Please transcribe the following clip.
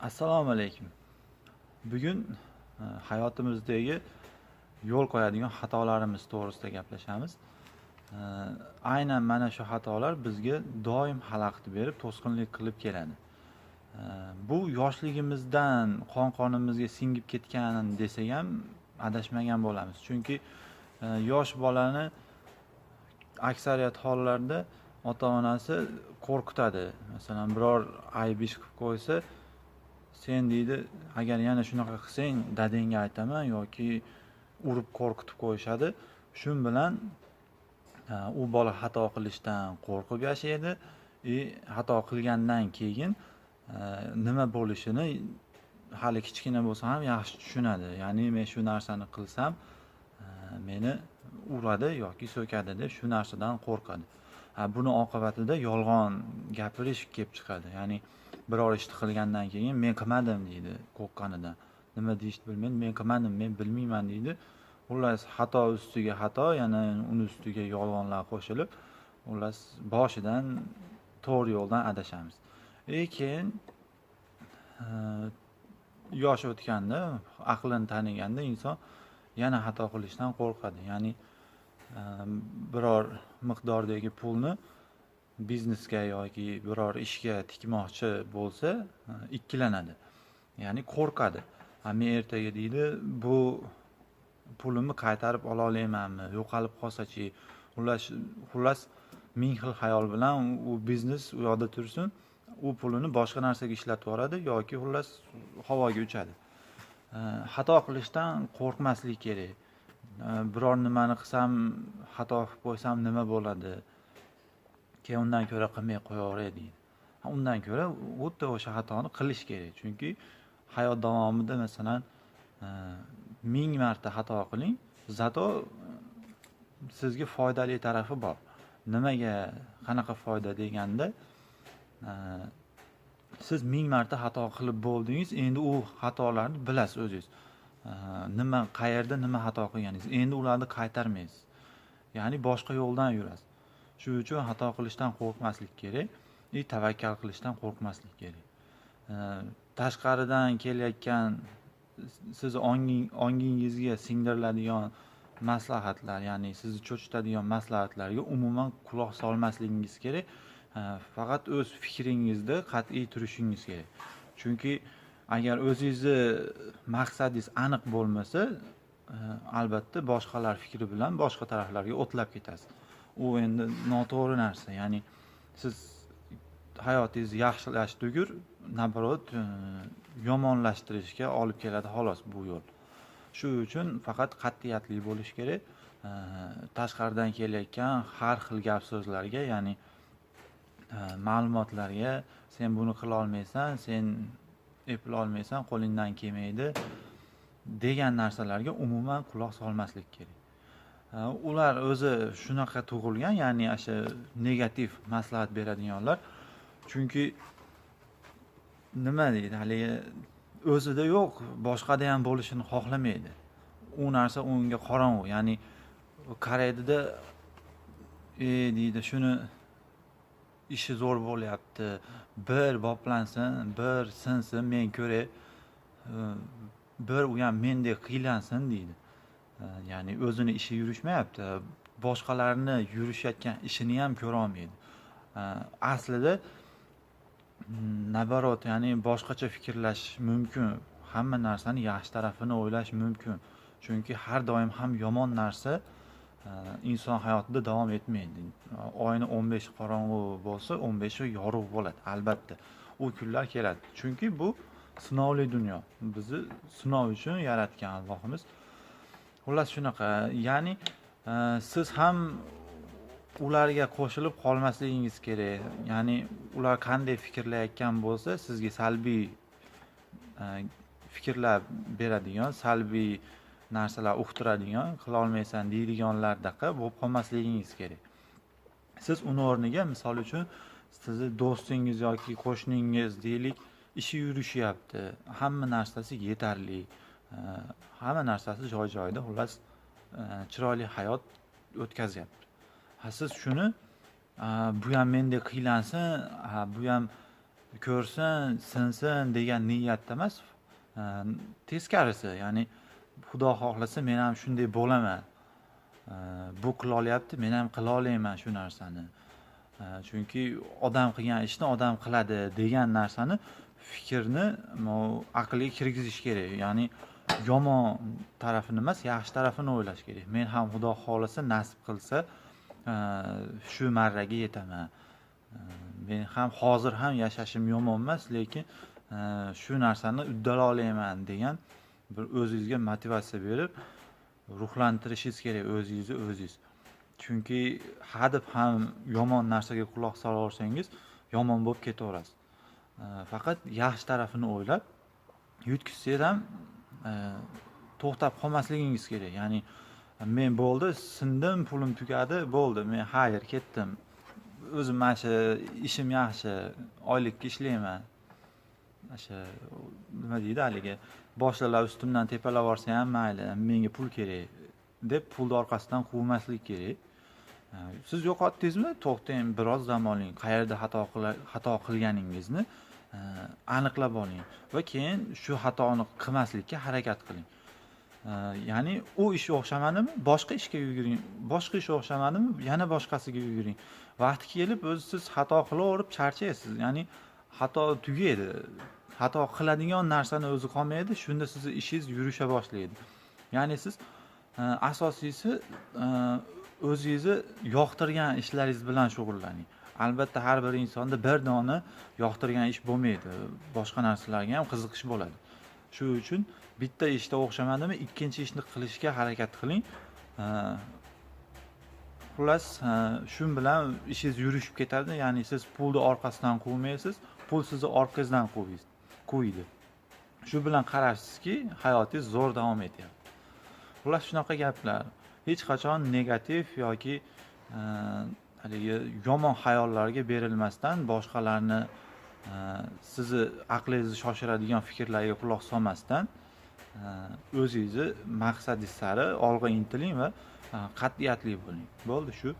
Assalomu alaykum. Bugun e, hayotimizdagi yo'l qo'yadigan xatolarimiz to'g'risida gaplashamiz. E, aynan mana shu xatolar bizga doim xalaqit berib, to'sqinlik qilib keladi. E, bu yoshligimizdan qon-qonimizga singib ketgan desak ham adashmagan bo'lamiz. Chunki yosh bolani aksariyat hollarda ota-onasi qo'rqitadi. Masalan, biror ayb ish qilib qo'ysa, sen deydi, agar yana shunaqa qilsang, dadangga aytaman yoki urib qo'rqitib qo'yishadi. shu bilan e, u bola xato qilishdan qo'rqib yashaydi и xato qilgandan keyin e, nima bo'lishini hali kichkina bo'lsa ham yaxshi tushunadi. Ya'ni men shu narsani qilsam, meni uradi yoki so'kadi deb shu narsadan qo'rqadi. Ha, buni oqibatida yolg'on gapirish kelib chiqadi. Ya'ni biror ishni qilgandan keyin men qilmadim deydi qo'rqqanidan. Nima deyishni bilmaydi, men qilmadim, men bilmayman deydi. Xullas xato ustiga xato, yana uni ustiga yolg'onlar qo'shilib, xullas boshidan to'g'ri yo'ldan adashamiz. lekin e, yosh o'tganda, aqlini taniganda inson yana xato qilishdan qo'rqadi. Ya'ni e, biror miqdordagi pulni biznesga yoki biror ishga tikmoqchi bo'lsa, e, ikkilanadi. Ya'ni qo'rqadi. Men ertaga deydi, bu pulimni qaytarib ola olmaymanmi? Yo'qolib qolsa-chi? Xullas, xullas ming xil xayol bilan u biznes u yoqda tursin, u pulini boshqa narsaga ishlatib yuboradi yoki xullas havoga uchadi. E, xato qilishdan qo'rqmaslik kerak. E, biror nimani qilsam, xato qilib qo'ysam nima bo'ladi? Keyin undan ko'ra qilmay qo'yaveray deydi. Ha, Undan ko'ra xuddi o'sha xatoni qilish kerak. Chunki hayot davomida masalan e, ming marta xato qiling, zato e, sizga foydali tarafi bor. Nimaga, qanaqa foyda deganda, e, siz ming marta xato qilib bo'ldingiz, endi u xatolarni bilasiz o'zingiz. Nima, qayerda nima xato qilganingizni. Endi ularni qaytarmaysiz. Ya'ni boshqa yo'ldan yurasiz. Shuning uchun xato qilishdan qo'rqmaslik kerak и tavakkal qilishdan qo'rqmaslik kerak. Tashqaridan kelayotgan siz ongingizga singdiriladigan maslahatlar, ya'ni sizni cho'chitadigan maslahatlarga umuman quloq solmasligingiz kerak. Faqat o'z fikringizda qat'iy turishingiz kerak. Chunki agar o'zingizni maqsadingiz aniq bo'lmasa, e, albatta boshqalar fikri bilan boshqa taraflarga o'tlab ketasiz. U endi noto'g'ri narsa. Ya'ni siz hayotingizni yaxshilash tugur, naborot e, yomonlashtirishga olib keladi xolos bu yo'l. shu uchun faqat qat'iyatli bo'lish kerak. E, tashqaridan kelayotgan har xil gap so'zlarga, ya'ni e, ma'lumotlarga sen buni qila olmaysan, sen eplay olmaysan, qo'lingdan kelmaydi degan narsalarga umuman quloq solmaslik kerak. Ular o'zi shunaqa tug'ilgan, ya'ni o'sha negativ maslahat beradiganlar. Chunki nima deydi, haligi o'zida yo'q, boshqada ham bo'lishini xohlamaydi. U narsa unga qorong'u, ya'ni qaraydida, "E deydi, shuni ishi zo'r bo'lyapti. Bir boplansin, bir sinsin, men ko'ray. E, Bir u ham mendek qiylansin" deydi. Ya'ni o'zini ishi yurishmayapti. Boshqalarni yurishayotgan ishini ham ko'ra olmaydi. Aslida mm, naborot, ya'ni boshqacha fikrlash mumkin. Hamma narsani yaxshi tarafini o'ylash mumkin. Chunki har doim ham yomon narsa inson hayotida davom etmaydi. Oyni 15 qorong'u bo'lsa, 15 beshi yorug' bo'ladi, albatta. U kunlar keladi. Chunki bu sinovli dunyo. Bizni sinov uchun yaratgan Allohimiz. Xullas shunaqa. Ya'ni e, siz ham ularga qo'shilib qolmasligingiz kerak. Ya'ni ular qanday fikrlayotgan bo'lsa, sizga salbiy e, fikrlar beradigan, salbiy narsalar uqtiradigan, qilolmaysan deydiganlardaqa bo'lib qolmasligingiz kerak. Siz uni o'rniga misol uchun sizni do'stingiz yoki qo'shningiz deylik, ishi yurishyapti. Hamma narsasi yetarli. Hamma narsasi joy-joyida, xullas e, chiroyli hayot o'tkazyapti. Ha siz shuni e, bu ham mendek qiylansin, ha bu ham ko'rsin sinsin degan niyatda emas e, teskarisi ya'ni xudo xohlasa men ham shunday bo'laman. Bu qilolyapti men ham qila olaman shu narsani. Chunki odam qilgan ishni odam qiladi degan narsani fikrni aqlga kirgizish kerak. Ya'ni yomon tarafini emas yaxshi tarafini o'ylash kerak. Men ham xudo xohlasa nasib qilsa e, shu marraga yetaman. E, men ham hozir ham yashashim yomon emas lekin e, shu narsani uddala olaman degan bir o'zingizga motivatsiya berib ruhlantirishingiz kerak o'zingizni o'zingiz. Chunki hadeb ham yomon narsaga quloq solaversangiz yomon bo'lib ketaverasiz. Faqat yaxshi tarafini o'ylab yutqizsangiz ham E, to'xtab qolmasligingiz kerak. Ya'ni men bo'ldi sindim pulim tugadi bo'ldi. Men xayr ketdim. O'zim mana shu ishim yaxshi oylikka ishlayman. Mana shu nima deydi haligi boshliqlar ustimdan tepalab yuborsa ham mayli menga pul kerak deb pulni orqasidan quvmaslik kerak. E, siz yo'qotdingizmi? To'xtang biroz dam oling. Qayerda xato xato qilganingizni aniqlab oling va keyin shu xatoni qilmaslikka harakat qiling. Ya'ni u ish o'xshamadimi boshqa ishga yuguring boshqa ish o'xshamadimi yana boshqasiga yuguring. Vaqti kelib o'zi siz xato qilaverib charchaysiz ya'ni xato tugaydi xato qiladigan narsani o'zi qolmaydi shunda sizni ishingiz yurisha boshlaydi. Ya'ni siz e, asosiysi e, o'zingizni yoqtirgan ishlaringiz bilan shug'ullaning. Albatta har bir insonda bir dona yoqtirgan ish bo'lmaydi. Boshqa narsalarga ham qiziqish bo'ladi. Shuning uchun bitta ishda o'xshamadimi ikkinchi ishni qilishga harakat qiling. Xullas e, shu bilan ishingiz yurishib ketadi. Ya'ni siz pulni orqasidan quvmaysiz pul sizni orqangizdan quviydi quviydi. Shu bilan qarashsizki hayotingiz zo'r davom etyapti. Xullas shunaqa gaplar hech qachon negativ yoki e, haligi yomon xayollarga berilmasdan boshqalarni e, sizni aqlingizni shoshiradigan fikrlarga quloq solmasdan e, o'zingizni maqsadingiz sari olg'a intiling va e, qat'iyatli bo'ling. Bo'ldi shu.